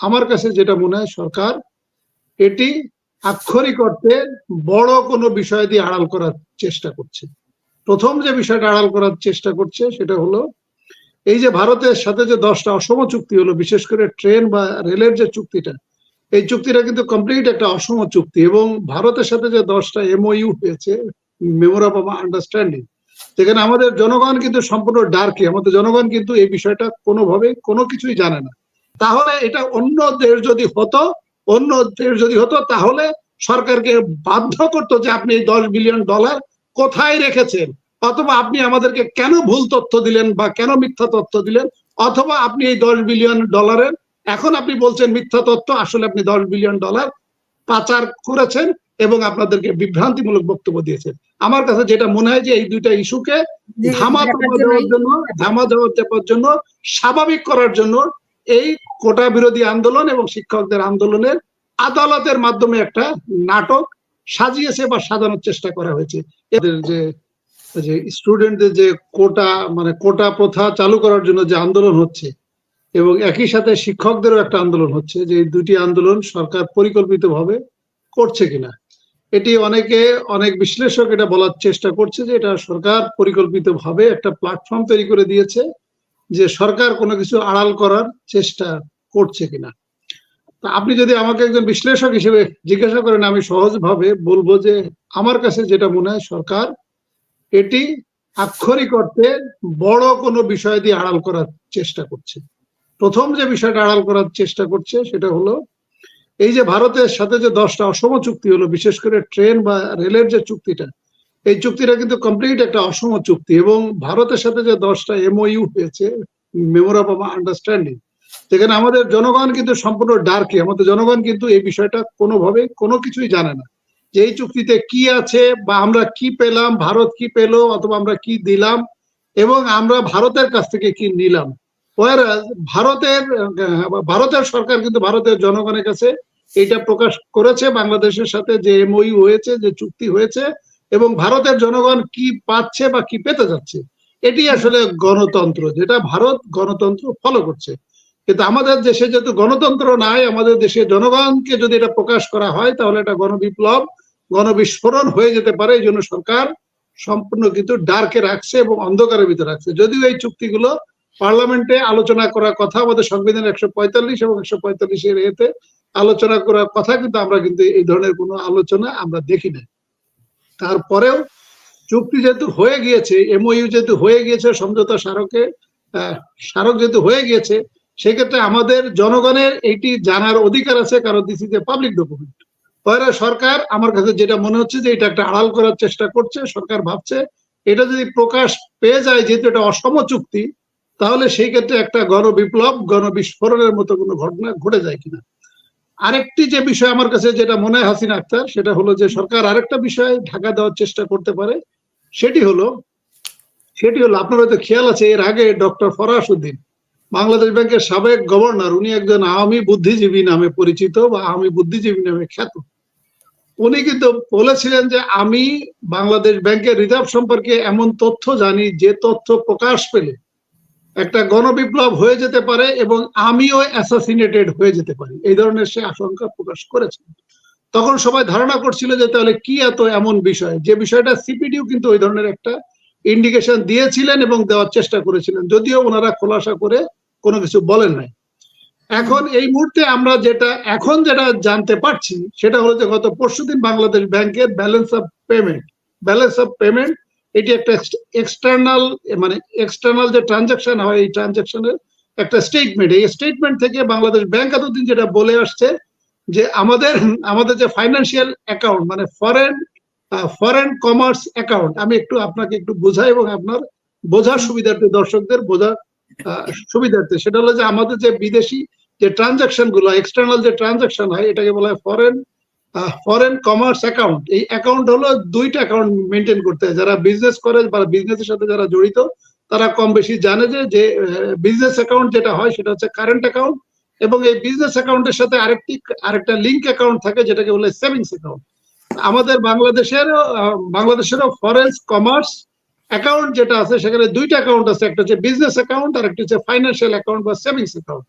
আমার কাছে যেটা মনে হয় সরকার, এটি আক্ষরিক অর্থে বড় কোনো বিষয় দিয়ে আড়াল করার চেষ্টা করছে। প্রথম যে বিষয়টা আড়াল করার চেষ্টা করছে সেটা হলো, এই যে ভারতের সাথে যে দশটা অসম চুক্তি হলো, বিশেষ করে ট্রেন বা রেলের যে চুক্তিটা, এই চুক্তিটা কিন্তু কমপ্লিট একটা অসম চুক্তি এবং ভারতের সাথে যে দশটা এমওইউ হয়েছে মেমোরাম অফ আন্ডারস্ট্যান্ডিং সেখানে আমাদের জনগণ কিন্তু সম্পূর্ণ ডার্কি আমাদের জনগণ কিন্তু এই বিষয়টা কোনোভাবে কোনো কিছুই জানে না। তাহলে এটা অন্য দেশ যদি হতো অন্য দেশ যদি হতো তাহলে সরকারকে বাধ্য করতো যে আপনি দশ বিলিয়ন ডলার কোথায় রেখেছেন? অথবা আপনি আমাদেরকে কেন ভুল তথ্য দিলেন বা কেন মিথ্যা তথ্য দিলেন? অথবা আপনি এই দশ বিলিয়ন ডলারের এখন আপনি বলছেন মিথ্যা তথ্য আসলে আপনি দশ বিলিয়ন ডলার পাচার করেছেন এবং আপনাদেরকে বিভ্রান্তিমূলক বক্তব্য দিয়েছেন। আমার কাছে যেটা মনে হয় যে এই দুইটা ইস্যুকে ধামা দেওয়ার জন্য ধামা দেওয়া চাপার জন্য স্বাভাবিক করার জন্য এই কোটা বিরোধী আন্দোলন এবং শিক্ষকদের আন্দোলনের আদালতের মাধ্যমে একটা নাটক সাজিয়েছে বা সাজানোর চেষ্টা করা হয়েছে। এদের যে যে স্টুডেন্টদের যে কোটা মানে কোটা প্রথা চালু করার জন্য যে আন্দোলন হচ্ছে এবং একই সাথে শিক্ষকদেরও একটা আন্দোলন হচ্ছে যে দুটি আন্দোলন সরকার পরিকল্পিতভাবে করছে কিনা। এটি অনেকে, অনেক বিশ্লেষক এটা বলার চেষ্টা করছে যে এটা সরকার পরিকল্পিতভাবে একটা প্ল্যাটফর্ম তৈরি করে দিয়েছে। যে সরকার কোনো কিছু আড়াল করার চেষ্টা করছে কিনা। তা আপনি যদি আমাকে একজন বিশ্লেষক হিসেবে জিজ্ঞাসা করেন, আমি সহজভাবে বলব যে আমার কাছে যেটা মনে হয়, সরকার এটি আক্ষরিক অর্থে বড় কোনো বিষয় দিয়ে আড়াল করার চেষ্টা করছে। প্রথম যে বিষয়টা আড়াল করার চেষ্টা করছে, সেটা হলো এই যে ভারতের সাথে যে দশটা অসম চুক্তি হলো, বিশেষ করে ট্রেন বা রেলের যে চুক্তিটা এই চুক্তিটা কিন্তু কমপ্লিট একটা অসম চুক্তি এবং ভারতের সাথে যে দশটা এমওইউ হয়েছে মেমোরাম অফ আন্ডারস্ট্যান্ডিং সেখানে আমাদের জনগণ কিন্তু সম্পূর্ণ ডার্কি আমাদের জনগণ কিন্তু এই বিষয়টা কোনোভাবে কোনো কিছুই জানে না যে এই চুক্তিতে কি আছে বা আমরা কি পেলাম, ভারত কি পেল অথবা আমরা কি দিলাম এবং আমরা ভারতের কাছ থেকে কি নিলাম। ভারতের ভারতের সরকার কিন্তু ভারতের জনগণের কাছে এটা প্রকাশ করেছে, বাংলাদেশের সাথে যে এমওইউ হয়েছে, যে চুক্তি হয়েছে এবং ভারতের জনগণ কি পাচ্ছে বা কি পেতে যাচ্ছে, এটি আসলে গণতন্ত্র, যেটা ভারত গণতন্ত্র ফলো করছে। কিন্তু আমাদের দেশে যেহেতু গণতন্ত্র নাই, আমাদের দেশে জনগণকে যদি এটা প্রকাশ করা হয়, তাহলে এটা গণবিপ্লব, গণবিস্ফোরণ হয়ে যেতে পারে। এই জন্য সরকার সম্পূর্ণ কিন্তু ডার্কে রাখছে এবং অন্ধকারের ভিতরে রাখছে। যদিও এই চুক্তিগুলো পার্লামেন্টে আলোচনা করার কথা, আমাদের সংবিধান একশো পঁয়তাল্লিশ এবং একশো পঁয়তাল্লিশের এতে আলোচনা করার কথা, কিন্তু আমরা কিন্তু এই ধরনের কোনো আলোচনা আমরা দেখি না তারপরেও চুক্তি যেহেতু হয়ে গিয়েছে এমওইউ যেহেতু হয়ে গিয়েছে, সমঝোতা স্মারকে স্মারক যেহেতু হয়ে গিয়েছে, সেক্ষেত্রে আমাদের জনগণের এইটি জানার অধিকার আছে, কারণ this is a public document পরে সরকার, আমার কাছে যেটা মনে হচ্ছে যে এটা একটা আড়াল করার চেষ্টা করছে, সরকার ভাবছে এটা যদি প্রকাশ পেয়ে যায়, যেহেতু এটা অসম চুক্তি, তাহলে সেই ক্ষেত্রে একটা গণবিপ্লব গণবিস্ফোরণের মতো কোনো ঘটনা ঘটে যায় কিনা। আরেকটি যে বিষয় আমার কাছে যেটা মনে হয় হাসিনা আক্তার, সেটা হলো যে সরকার আরেকটা বিষয় ঢাকা দেওয়ার চেষ্টা করতে পারে, সেটি হলো সেটি হলো আপনার হয়তো খেয়াল আছে, এর আগে ডক্টর ফরাস উদ্দিন, বাংলাদেশ ব্যাংকের সাবেক গভর্নর, উনি একজন আওয়ামী বুদ্ধিজীবী নামে পরিচিত বা আওয়ামী বুদ্ধিজীবী নামে খ্যাত। উনি কিন্তু বলেছিলেন যে আমি বাংলাদেশ ব্যাংকের রিজার্ভ সম্পর্কে এমন তথ্য জানি, যে তথ্য প্রকাশ পেলে একটা গণবিপ্লব হয়ে যেতে পারে এবং আমিও অ্যাসাসিনেটেড হয়ে যেতে পারি। এই ধরনের সে আশঙ্কা প্রকাশ করেছে। তখন সবাই ধারণা করছিল যে তাহলে কি এত এমন বিষয়? যে বিষয়টা সিপিডিও কিন্তু ওই ধরনের একটা ইন্ডিকেশন দিয়েছিলেন এবং দেওয়ার চেষ্টা করেছিলেন। যদিও ওনারা খোলাসা করে কোনো কিছু বলেন নাই। এখন এই মুহূর্তে আমরা যেটা, এখন যেটা জানতে পারছি, সেটা হলো যে গত পরশুদিন বাংলাদেশ ব্যাংকের balance of payment balance of payment এটি একটা এক্সটার্নাল মানে এক্সটার্নাল যে ট্রানজাকশন হয় এই ট্রানজাকশনের একটা স্টেটমেন্ট এই স্টেটমেন্ট থেকে বাংলাদেশ ব্যাংক এতদিন যেটা বলে আসছে যে আমাদের আমাদের যে ফাইন্যান্সিয়াল অ্যাকাউন্ট মানে ফরেন ফরেন কমার্স অ্যাকাউন্ট আমি একটু আপনাকে একটু বোঝাই এবং আপনার বোঝার সুবিধার্থে দর্শকদের বোঝার সুবিধার্থে সেটা হলো যে আমাদের যে বিদেশি যে ট্রানজাকশনগুলো এক্সটার্নাল যে ট্রানজাকশন হয় এটাকে বলা হয় ফরেন ফরেন কমার্স অ্যাকাউন্ট এই অ্যাকাউন্ট হলো দুইটা অ্যাকাউন্ট মেনটেন করতে হয়। যারা বিজনেস করে বা বিজনেসের সাথে যারা জড়িত, তারা কম বেশি জানে যে যে বিজনেস অ্যাকাউন্ট যেটা হয় সেটা হচ্ছে কারেন্ট অ্যাকাউন্ট এবং এই বিজনেস অ্যাকাউন্টের সাথে আরেকটি, আরেকটা লিঙ্ক অ্যাকাউন্ট থাকে যেটাকে বলে সেভিংস অ্যাকাউন্ট আমাদের বাংলাদেশের বাংলাদেশেরও ফরেন্স কমার্স অ্যাকাউন্ট যেটা আছে, সেখানে দুইটা অ্যাকাউন্ট আছে। একটা হচ্ছে বিজনেস অ্যাকাউন্ট আর একটা হচ্ছে ফাইন্যান্সিয়াল অ্যাকাউন্ট বা সেভিংস অ্যাকাউন্ট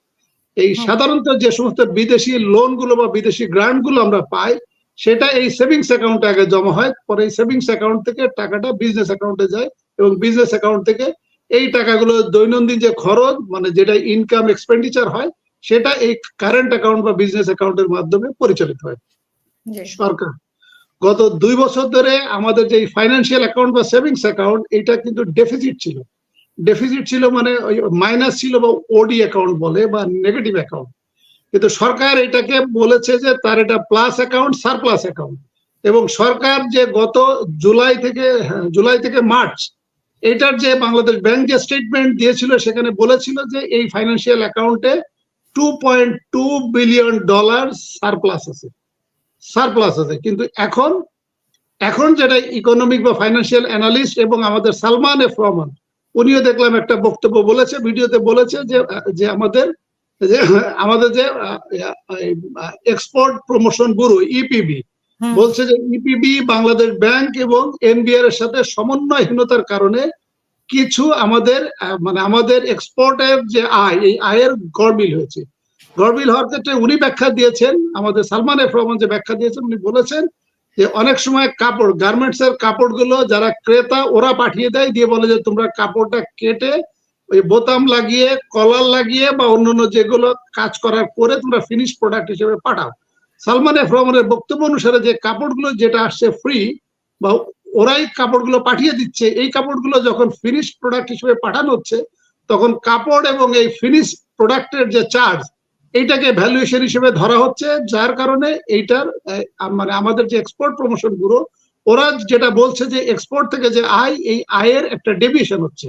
এই সাধারণত যে সমস্ত বিদেশি লোনগুলো বা বিদেশি গ্রান্টগুলো আমরা পাই সেটা এই সেভিংস অ্যাকাউন্টে আগে জমা হয় পরে এই সেভিংস অ্যাকাউন্ট থেকে টাকাটা বিজনেস অ্যাকাউন্টে যায় এবং বিজনেস অ্যাকাউন্ট থেকে এই টাকাগুলো দৈনন্দিন যে খরচ মানে যেটা ইনকাম এক্সপেন্ডিচার হয় সেটা এই কারেন্ট অ্যাকাউন্ট বা বিজনেস অ্যাকাউন্টের মাধ্যমে পরিচালিত হয়। সরকার গত দুই বছর ধরে আমাদের যে ফাইন্যান্সিয়াল অ্যাকাউন্ট বা সেভিংস অ্যাকাউন্ট এটা কিন্তু ডেফিসিট ছিল। ডেফিসিট ছিল মানে মাইনাস ছিল বা ওডি অ্যাকাউন্ট বলে বা নেগেটিভ অ্যাকাউন্ট কিন্তু সরকার এটাকে বলেছে যে তার এটা প্লাস অ্যাকাউন্ট সারপ্লাস অ্যাকাউন্ট এবং সরকার যে গত জুলাই থেকে হ্যাঁ, জুলাই থেকে মার্চ এটার যে বাংলাদেশ ব্যাংক যে স্টেটমেন্ট দিয়েছিল সেখানে বলেছিল যে এই ফাইন্যান্সিয়াল অ্যাকাউন্টে two point two billion dollar surplus আছে। সারপ্লাস আছে। কিন্তু এখন এখন যেটা ইকোনমিক বা ফাইন্যান্সিয়াল অ্যানালিস্ট এবং আমাদের সালমান এফ রহমান উনিও দেখলাম একটা বক্তব্য বলেছে ভিডিওতে বলেছে যে যে আমাদের যে আমাদের যে এক্সপোর্ট প্রমোশন ব্যুরো ইপিবি বলছে যে ইপিবি বাংলাদেশ ব্যাংক এবং এনবিআর এর সাথে সমন্বয়হীনতার কারণে কিছু আমাদের মানে আমাদের এক্সপোর্টের যে আয় এই আয়ের গড়মিল হয়েছে। গড়মিল হওয়ার ক্ষেত্রে উনি ব্যাখ্যা দিয়েছেন আমাদের সালমান এফ রহমান যে ব্যাখ্যা দিয়েছেন উনি বলেছেন অনেক সময় কাপড় গার্মেন্টস এর কাপড়গুলো যারা ক্রেতা, ওরা পাঠিয়ে দেয়, দিয়ে বলে যে তোমরা কাপড়টা কেটে ওই বোতাম লাগিয়ে কলার লাগিয়ে বা অন্যান্য যেগুলো কাজ করার পরে তোমরা ফিনিশ প্রোডাক্ট হিসেবে পাঠাও। সালমান এফ রহমানের বক্তব্য অনুসারে যে কাপড়গুলো যেটা আসছে ফ্রি বা ওরাই কাপড়গুলো পাঠিয়ে দিচ্ছে, এই কাপড়গুলো যখন ফিনিশ প্রোডাক্ট হিসেবে পাঠানো হচ্ছে, তখন কাপড় এবং এই ফিনিশ প্রোডাক্টের যে চার্জ এইটাকে ভ্যালুয়েশন হিসেবে ধরা হচ্ছে, যার কারণে এইটার মানে আমাদের যে এক্সপোর্ট প্রমোশন ব্যুরো ওরা যেটা বলছে যে এক্সপোর্ট থেকে যে আয়, এই আয়ের একটা ডেভিয়েশন হচ্ছে।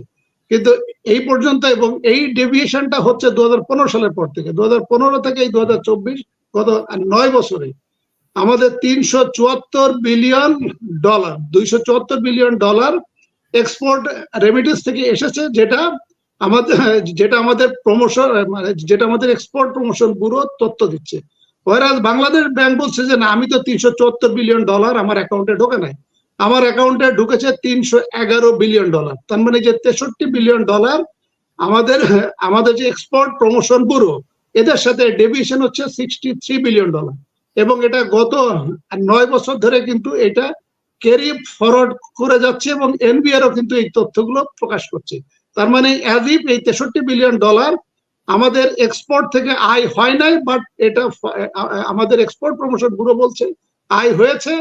কিন্তু এই পর্যন্ত এবং এই ডেভিয়েশনটা হচ্ছে দু হাজার পনেরো সালের পর থেকে। দু হাজার পনেরো থেকে এই দু হাজার চব্বিশ গত নয় বছরে আমাদের তিনশো চুয়াত্তর বিলিয়ন ডলার দুইশো চুয়াত্তর বিলিয়ন ডলার এক্সপোর্ট রেমিটেন্স থেকে এসেছে, যেটা আমাদের, যেটা আমাদের প্রমোশন মানে যেটা আমাদের এক্সপোর্ট প্রমোশন ব্যুরো তথ্য দিচ্ছে। ওয়ারাজ বাংলাদেশ ব্যাংক বলছে যে, না, আমি তো তিনশো চুয়াত্তর বিলিয়ন ডলার আমার অ্যাকাউন্টে ঢোকে নাই। আমার অ্যাকাউন্টে ঢুকেছে তিনশো এগারো বিলিয়ন ডলার তার মানে যে তেষট্টি বিলিয়ন ডলার আমাদের আমাদের যে এক্সপোর্ট প্রমোশন ব্যুরো, এদের সাথে ডেভিয়েশন হচ্ছে সিক্সটি থ্রি বিলিয়ন ডলার এবং এটা গত নয় বছর ধরে কিন্তু এটা ক্যারি ফরওয়ার্ড করে যাচ্ছে এবং এনবিআরও কিন্তু এই তথ্যগুলো প্রকাশ করছে। তার মানে অ্যাজ ইফ এই তেষট্টি বিলিয়ন ডলার আমাদের এক্সপোর্ট থেকে আয় হয় নাই বাট এটা আমাদের এক্সপোর্ট প্রমোশন ব্যুরো বলছে, আয় হয়েছে,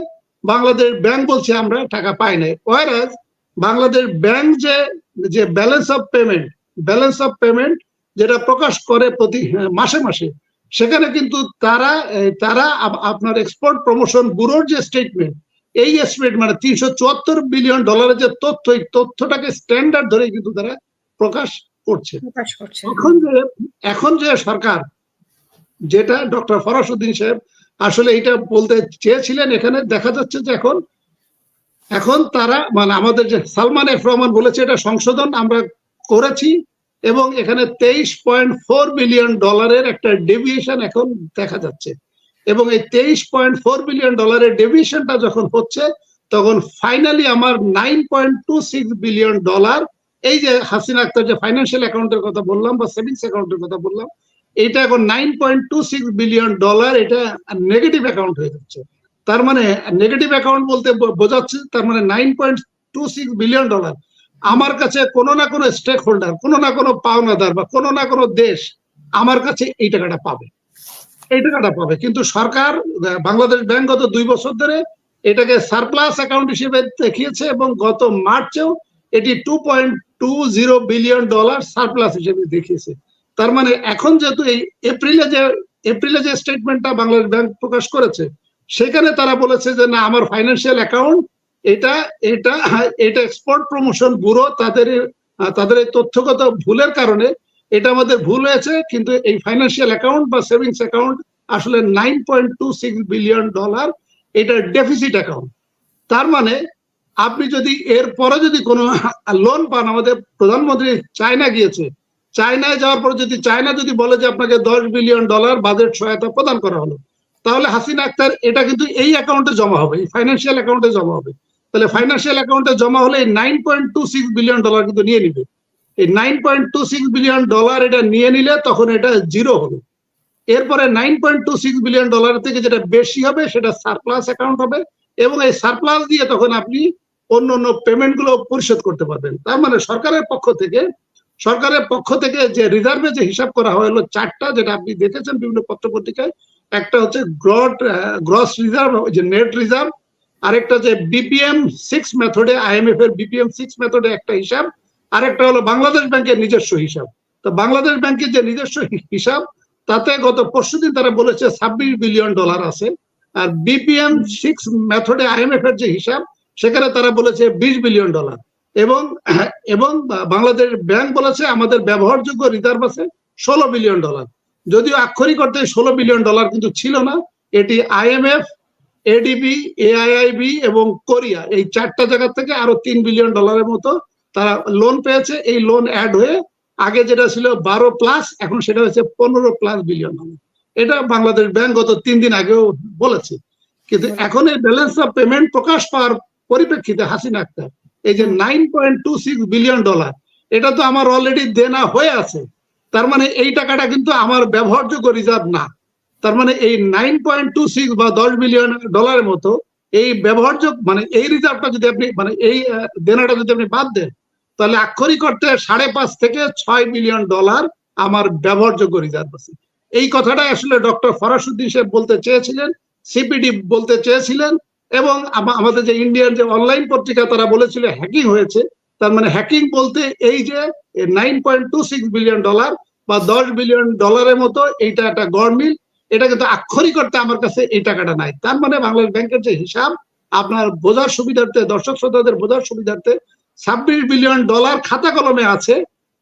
বাংলাদেশ ব্যাংক বলছে আমরা টাকা পাই নাই। ওয়ারাজ বাংলাদেশ ব্যাংক যে যে balance of payment balance of payment যেটা প্রকাশ করে প্রতি মাসে মাসে, সেখানে কিন্তু তারা তারা আপনার এক্সপোর্ট প্রমোশন ব্যুরোর যে স্টেটমেন্ট এই এস্টিমেট মানে তিনশো চুয়াত্তর বিলিয়ন ডলারের যে তথ্য এই তথ্যটাকে স্ট্যান্ডার্ড ধরে কিন্তু তারা প্রকাশ করছে। এখন যে এখন যে সরকার যেটা ডক্টর ফরাসুদ্দিন সাহেব আসলে এটা বলতে চেয়েছিলেন এখানে দেখা যাচ্ছে যে এখন এখন তারা মানে আমাদের যে সালমান এফ রহমান বলেছে এটা সংশোধন আমরা করেছি এবং এখানে তেইশ পয়েন্ট ফোর বিলিয়ন ডলারের একটা ডেভিয়েশন এখন দেখা যাচ্ছে। এবং এই তেইশ পয়েন্ট ফোর বিলিয়ন ডলারের ডেভিয়েশনটা যখন হচ্ছে, তখন ফাইনালি আমার nine point two six billion dollar এই যে হাসিনা আক্তার যে ফাইন্যান্সিয়াল অ্যাকাউন্টের কথা বললাম বা সেভিংস অ্যাকাউন্টের কথা বললাম, এটা এখন nine point two six billion dollar এটা নেগেটিভ অ্যাকাউন্ট হয়ে যাচ্ছে। তার মানে নেগেটিভ অ্যাকাউন্ট বলতে বোঝাচ্ছে তার মানে nine point two six billion dollar আমার কাছে কোনো না কোনো স্টেক হোল্ডার কোনো না কোনো পাওনাদার বা কোনো না কোনো দেশ আমার কাছে এই টাকাটা পাবে। এই টাকাটা পাবে? কিন্তু সরকার, বাংলাদেশ ব্যাংক গত দুই বছর ধরে এটাকে সারপ্লাস অ্যাকাউন্ট হিসেবে দেখিয়েছে এবং গত মার্চেও এটি two point two zero billion dollar surplus হিসেবে দেখিয়েছে। তার মানে এখন যেহেতু এই এপ্রিলে যে এপ্রিলে যে স্টেটমেন্টটা বাংলাদেশ ব্যাংক প্রকাশ করেছে, সেখানে তারা বলেছে যে, না, আমার ফাইন্যান্সিয়াল অ্যাকাউন্ট এটা এটা এটা এক্সপোর্ট প্রমোশন ব্যুরো তাদের তাদের এই তথ্যগত ভুলের কারণে এটা আমাদের ভুল হয়েছে, কিন্তু এই ফাইন্যান্সিয়াল অ্যাকাউন্ট বা সেভিংস অ্যাকাউন্ট আসলে nine point two six billion dollar এটা ডেফিসিট অ্যাকাউন্ট তার মানে আপনি যদি এর পরে যদি কোনো লোন পান, আমাদের প্রধানমন্ত্রী চায়না গিয়েছে। চায়নায় যাওয়ার পর যদি চায়না যদি বলে যে আপনাকে দশ বিলিয়ন ডলার বাজেট সহায়তা প্রদান করা হলো, তাহলে হাসিনা আক্তার, এটা কিন্তু এই অ্যাকাউন্টে জমা হবে, এই ফাইন্যান্সিয়াল অ্যাকাউন্টে জমা হবে। তাহলে ফাইন্যান্সিয়াল অ্যাকাউন্টে জমা হলে nine point two six billion dollar কিন্তু নিয়ে নিবে। এই nine point two six billion dollar এটা নিয়ে নিলে তখন এটা জিরো হবে এরপরে nine point two six billion dollar থেকে যেটা বেশি হবে সেটা সারপ্লাস অ্যাকাউন্ট হবে এবং এই সারপ্লাস দিয়ে তখন আপনি অন্য অন্য পেমেন্টগুলো পরিশোধ করতে পারবেন। তার মানে সরকারের পক্ষ থেকে, সরকারের পক্ষ থেকে যে রিজার্ভে যে হিসাব করা হলো চারটা যেটা আপনি দেখেছেন বিভিন্ন পত্র পত্রিকায় একটা হচ্ছে গ্রড গ্রস রিজার্ভ যে নেট রিজার্ভ আরেকটা যে বিপিএম সিক্স মেথডে আইএমএফ এর বিপিএম সিক্স মেথডে একটা হিসাব আরেকটা হলো বাংলাদেশ ব্যাংকের নিজস্ব হিসাব। তো বাংলাদেশ ব্যাংকের যে নিজস্ব হিসাব, তাতে গত পরশুদিন তারা বলেছে ছাব্বিশ বিলিয়ন ডলার আছে। আর বিপিএম সিক্স মেথডে আইএমএফ এর যে হিসাব, সেখানে তারা বলেছে বিশ বিলিয়ন ডলার। এবং এবং বাংলাদেশ ব্যাংক বলেছে আমাদের ব্যবহারযোগ্য রিজার্ভ আছে ষোলো বিলিয়ন ডলার। যদিও আক্ষরিক অর্থে ষোলো বিলিয়ন ডলার কিন্তু ছিল না। এটি আইএমএফ এডিবি এআইআইবি এবং কোরিয়া, এই চারটা জায়গা থেকে আরও তিন বিলিয়ন ডলারের মতো তারা লোন পেয়েছে, এই লোন অ্যাড হয়ে আগে যেটা ছিল বারো প্লাস এখন সেটা হচ্ছে পনেরো প্লাস বিলিয়ন এটা বাংলাদেশ ব্যাংক গত তিন দিন আগেও বলেছে। কিন্তু এখন এই ব্যালেন্স অফ পেমেন্ট প্রকাশ পাওয়ার পরিপ্রেক্ষিতে হাসিনা আক্তার এই যে nine point two six billion dollar এটা তো আমার অলরেডি দেনা হয়ে আছে। তার মানে এই টাকাটা কিন্তু আমার ব্যবহারযোগ্য রিজার্ভ না। তার মানে এই নাইন পয়েন্ট টু সিক্স বা দশ বিলিয়ন ডলারের মতো এই ব্যবহারযোগ্য মানে এই রিজার্ভটা যদি আপনি মানে এই দেনাটা যদি আপনি বাদ দেন তাহলে আক্ষরিক অর্থে সাড়ে পাঁচ থেকে ছয় বিলিয়ন ডলার আমার ব্যবহারযোগ্য রিজার্ভ আছে। এই কথাটা আসলে ডক্টর ফরাসুদ্দিন সাহেব বলতে চেয়েছিলেন সিপিডি বলতে চেয়েছিলেন, এবং আমাদের যে ইন্ডিয়ান যে অনলাইন পত্রিকা তারা বলেছিল হ্যাকিং হয়েছে, তার মানে হ্যাকিং বলতে এই যে nine point two six billion dollar বা দশ বিলিয়ন ডলারের মতো এইটা একটা গড়মিল এটা কিন্তু আক্ষরিক করতে আমার কাছে এই টাকাটা নাই। তার মানে বাংলাদেশ ব্যাংকের যে হিসাব, আপনার বোঝার সুবিধার্থে, দর্শক শ্রোতাদের বোঝার সুবিধার্থে ছাব্বিশ বিলিয়ন ডলার খাতা কলমে আছে,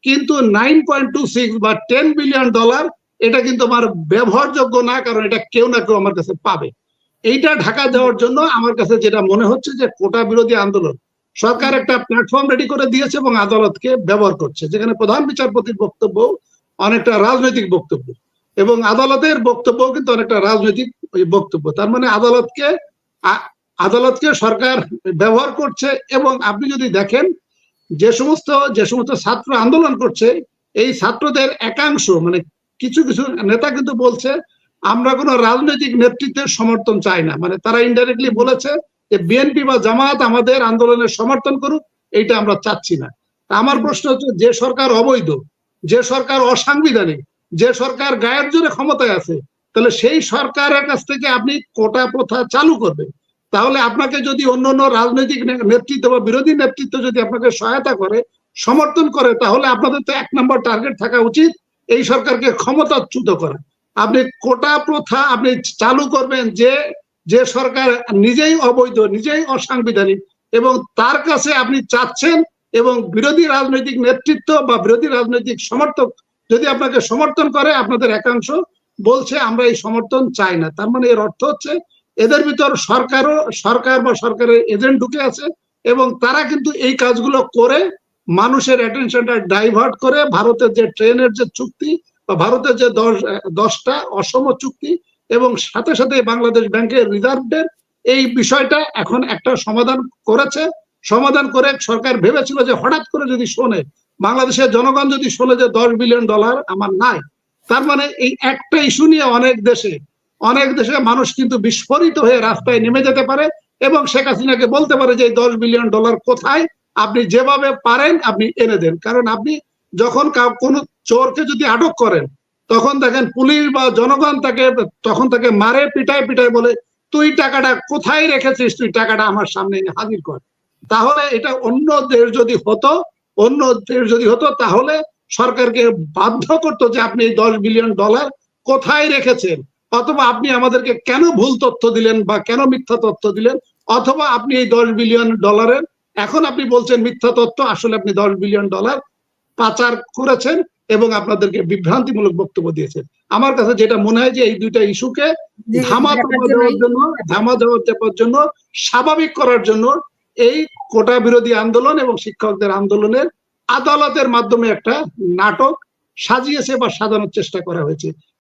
কিন্তু নাইন পয়েন্ট টু সিক্স বা টেন বিলিয়ন ডলার, এটা কিন্তু আমার ব্যবহারযোগ্য না, কারণ এটা কেউ না কেউ আমার কাছে পাবে। এইটা ঢাকা দেওয়ার জন্য আমার কাছে যেটা মনে হচ্ছে যে কোটা বিরোধী আন্দোলন। সরকার একটা প্ল্যাটফর্ম রেডি করে দিয়েছে এবং আদালতকে ব্যবহার করছে, যেখানে প্রধান বিচারপতির বক্তব্য অনেকটা রাজনৈতিক বক্তব্য এবং আদালতের বক্তব্য কিন্তু অনেকটা রাজনৈতিক বক্তব্য। তার মানে আদালতকে আদালতকে সরকার ব্যবহার করছে এবং আপনি যদি দেখেন যে সমস্ত যে সমস্ত ছাত্র আন্দোলন করছে এই ছাত্রদের একাংশ মানে কিছু কিছু নেতা কিন্তু বলছে আমরা কোনো রাজনৈতিক নেতৃত্বের সমর্থন চাই না। মানে তারা ইনডাইরেক্টলি বলেছে যে বিএনপি বা জামাত আমাদের আন্দোলনের সমর্থন করুক এইটা আমরা চাচ্ছি না। তা আমার প্রশ্ন হচ্ছে যে সরকার অবৈধ যে সরকার অসাংবিধানিক যে সরকার গায়ের জোরে ক্ষমতায় আছে তাহলে সেই সরকারের কাছ থেকে আপনি কোটা প্রথা চালু করবেন। তাহলে আপনাকে যদি অন্য অন্য রাজনৈতিক নেতৃত্ব বা বিরোধী নেতৃত্ব যদি আপনাকে সহায়তা করে, সমর্থন করে, তাহলে আপনাদের তো এক নম্বর টার্গেট থাকা উচিত, এই সরকারকে ক্ষমতাচ্যুত করা। আপনি কোটা প্রথা আপনি চালু করবেন যে যে সরকার নিজেই অবৈধ, নিজেই অসাংবিধানিক এবং তার কাছে আপনি চাচ্ছেন এবং বিরোধী রাজনৈতিক নেতৃত্ব বা বিরোধী রাজনৈতিক সমর্থক যদি আপনাকে সমর্থন করে, আপনাদের একাংশ বলছে, আমরা এই সমর্থন চাই না। তার মানে এর অর্থ হচ্ছে এদের ভিতর সরকারও, সরকার বা সরকারের এজেন্ট ঢুকে আছে এবং তারা কিন্তু এই কাজগুলো করে মানুষের অ্যাটেনশনটা ডাইভার্ট করে ভারতের যে ট্রেনের যে চুক্তি বা ভারতের যে দশ, দশটা অসম চুক্তি এবং সাথে সাথে বাংলাদেশ ব্যাংকের রিজার্ভের এই বিষয়টা এখন একটা সমাধান করেছে। সমাধান করে সরকার ভেবেছিল যে হঠাৎ করে যদি শোনে, বাংলাদেশের জনগণ যদি শোনে যে দশ বিলিয়ন ডলার আমার নাই, তার মানে এই একটা ইস্যু নিয়ে অনেক দেশে অনেক দেশে মানুষ কিন্তু বিস্ফোরিত হয়ে রাস্তায় নেমে যেতে পারে এবং শেখ হাসিনাকে বলতে পারে যে দশ বিলিয়ন ডলার কোথায়? আপনি যেভাবে পারেন আপনি এনে দেন। কারণ আপনি যখন কোনো চোরকে যদি আটক করেন, তখন দেখেন পুলিশ বা জনগণ তাকে তখন তাকে মারে, পিটায় পিটায় বলে, তুই টাকাটা কোথায় রেখেছিস? তুই টাকাটা আমার সামনে এনে হাজির কর। তাহলে এটা অন্য দেশ যদি হতো, অন্য দেশ যদি হতো, তাহলে সরকারকে বাধ্য করতো যে আপনি দশ বিলিয়ন ডলার কোথায় রেখেছেন? অথবা আপনি আমাদেরকে কেন ভুল তথ্য দিলেন বা কেন মিথ্যা তথ্য দিলেন? অথবা আপনি এই দশ বিলিয়ন ডলারের এখন আপনি বলছেন মিথ্যা তথ্য আসলে আপনি দশ বিলিয়ন ডলার পাচার করেছেন এবং আপনাদেরকে বিভ্রান্তিমূলক বক্তব্য দিয়েছেন। আমার কাছে যেটা মনে হয় যে এই দুইটা ইস্যুকে ধামা চাপা দেওয়ার জন্য। ধামা দেওয়া চাপার জন্য স্বাভাবিক করার জন্য এই কোটা বিরোধী আন্দোলন এবং শিক্ষকদের আন্দোলনের আদালতের মাধ্যমে একটা নাটক সাজিয়েছে বা সাজানোর চেষ্টা করা হয়েছে।